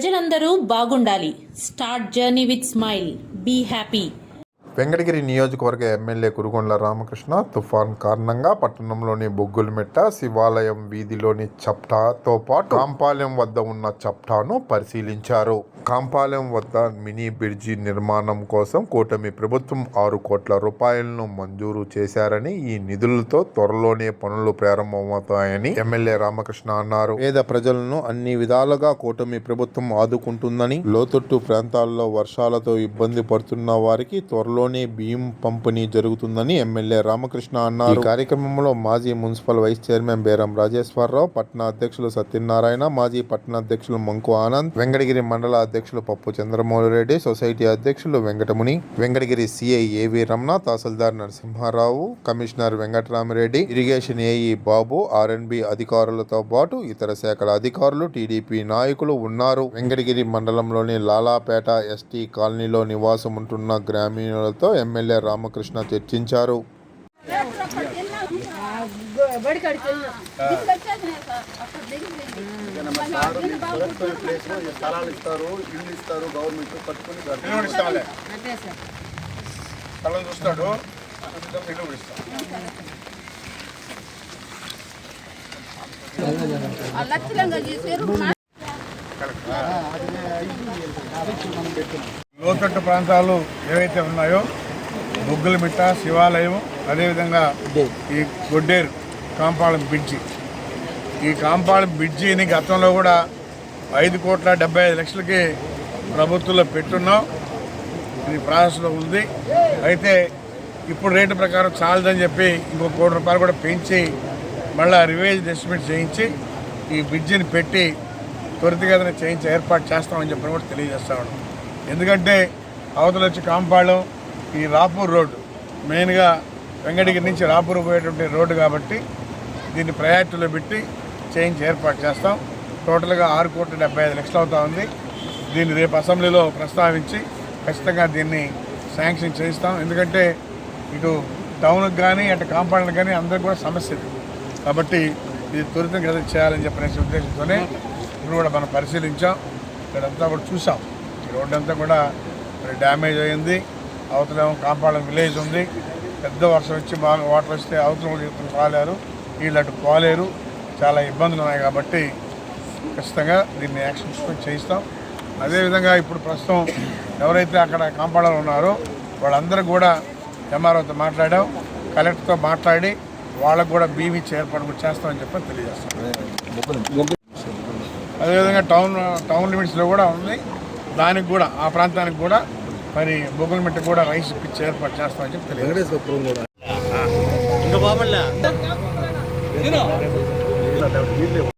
ప్రజలందరూ బాగుండాలి. Start journey with smile. Be happy. Venkatagiri నియోజకవర్గ ఎమ్మెల్యే కురుగొండ్ల రామకృష్ణ తుఫాన్ కారణంగా పట్టణంలోని బొగ్గులమెట్ట శివాలయం వీధిలోని చప్టాతో పాటు కాంపాలెం వద్ద ఉన్న చప్టాను పరిశీలించారు. కాంపాలెం వద్ద మినీ బ్రిడ్జి నిర్మాణం కోసం కూటమి ప్రభుత్వం ఆరు కోట్ల రూపాయలను మంజూరు చేశారని ఈ నిధులతో త్వరలోనే పనులు ప్రారంభమవుతాయని ఎమ్మెల్యే రామకృష్ణ అన్నారు. పేద ప్రజలను అన్ని విధాలుగా కూటమి ప్రభుత్వం ఆదుకుంటుందని లోతట్టు ప్రాంతాల్లో వర్షాలతో ఇబ్బంది పడుతున్న వారికి త్వరలోనే బియ్యం పంపిణీ జరుగుతుందని ఎమ్మెల్యే రామకృష్ణ అన్నారు. కార్యక్రమంలో మాజీ మున్సిపల్ వైస్ చైర్మన్ బేరం రాజేశ్వరరావు పట్టణ అధ్యక్షులు సత్యనారాయణ మాజీ పట్టణ అధ్యక్షులు మంకు ఆనంద్ వెంకటగిరి మండల అధ్యక్షులు పప్పు చంద్రమౌళి రెడ్డి సొసైటీ అధ్యక్షులు Venkatamuni Venkatagiri CI AV Ramana tahsildar Narasimharao commissioner Venkataramareddy irrigation AE Babu RNB అధికారులతో పాటు ఇతర శాఖల అధికారులు టీడీపీ నాయకులు ఉన్నారు. వెంకటగిరి మండలంలోని లాలాపేట ఎస్టీ కాలనీలో నివాసం ఉంటున్న గ్రామీణులతో ఎమ్మెల్యే రామకృష్ణ చర్చించారు. స్థలాలు ఇస్తారు ఇల్లు ఇస్తారు గవర్నమెంట్ కట్టుకుని స్థలం చూస్తాడు ఇల్లు ఇస్తాడు లోతట్టు ప్రాంతాలు ఏవైతే ఉన్నాయో బొగ్గులమిట్ట శివాలయం అదేవిధంగా ఈ గొడ్డేరు. కాంపాళం బ్రిడ్జి. ఈ కాంపాళం బ్రిడ్జిని గతంలో కూడా ఐదు కోట్ల డెబ్బై ఐదు లక్షలకి ప్రభుత్వంలో పెట్టున్నాం. ఇది ప్రాసెస్లో ఉంది. అయితే ఇప్పుడు రేటు ప్రకారం చాలదని చెప్పి ఇంకో కోటి రూపాయలు కూడా పెంచి మళ్ళీ రివేజ్ ఎస్టిమేట్ చేయించి ఈ బ్రిడ్జిని పెట్టి త్వరితగతిన చేయించి ఏర్పాటు చేస్తామని చెప్పి కూడా తెలియజేస్తా ఉన్నాం. ఎందుకంటే అవతల వచ్చి కాంపాళం ఈ రాపూర్ రోడ్డు మెయిన్గా వెంకటగిరి నుంచి రాపూర్ పోయేటువంటి రోడ్డు కాబట్టి దీన్ని ప్రయారిటీలో పెట్టి చేయించి ఏర్పాటు చేస్తాం. టోటల్గా ఆరు కోట్ల డెబ్బై ఐదు లక్షలు అవుతా ఉంది. దీన్ని రేపు అసెంబ్లీలో ప్రస్తావించి ఖచ్చితంగా దీన్ని శాంక్షన్ చేయిస్తాం. ఎందుకంటే ఇటు టౌన్కి కానీ అటు కాంపౌండ్కి కానీ అందరికి కూడా సమస్య ఇది. కాబట్టి ఇది త్వరితం కదా చేయాలని చెప్పిన ఉద్దేశంతోనే ఇప్పుడు కూడా మనం పరిశీలించాం. ఇక్కడంతా కూడా చూసాం ఈ రోడ్డు అంతా కూడా డ్యామేజ్ అయింది. అవతలేమో కాంపౌండ్ విలేజ్ ఉంది. పెద్ద వర్షం వచ్చి బాగా వాటర్ వస్తే అవతల కూడా రాలేరు వీళ్ళు అటు పోలేరు చాలా ఇబ్బందులు ఉన్నాయి కాబట్టి ఖచ్చితంగా దీన్ని యాక్షన్ తీసుకొని చేయిస్తాం. అదేవిధంగా ఇప్పుడు ప్రస్తుతం ఎవరైతే అక్కడ కాంపౌండర్లు ఉన్నారో వాళ్ళందరూ కూడా ఎంఆర్ఓతో మాట్లాడాం. కలెక్టర్తో మాట్లాడి వాళ్ళకు కూడా బీవీ ఇచ్చి ఏర్పాటు కూడా చేస్తామని చెప్పి తెలియజేస్తాం. అదేవిధంగా టౌన్ టౌన్ లిమిట్స్లో కూడా ఉంది. దానికి కూడా ఆ ప్రాంతానికి కూడా మరి బొగ్గులమిట్ట కూడా రైస్ ఇప్పించి ఏర్పాటు చేస్తామని చెప్పి తెలియదు ఇంకా బాబల్లా నీళ్ళు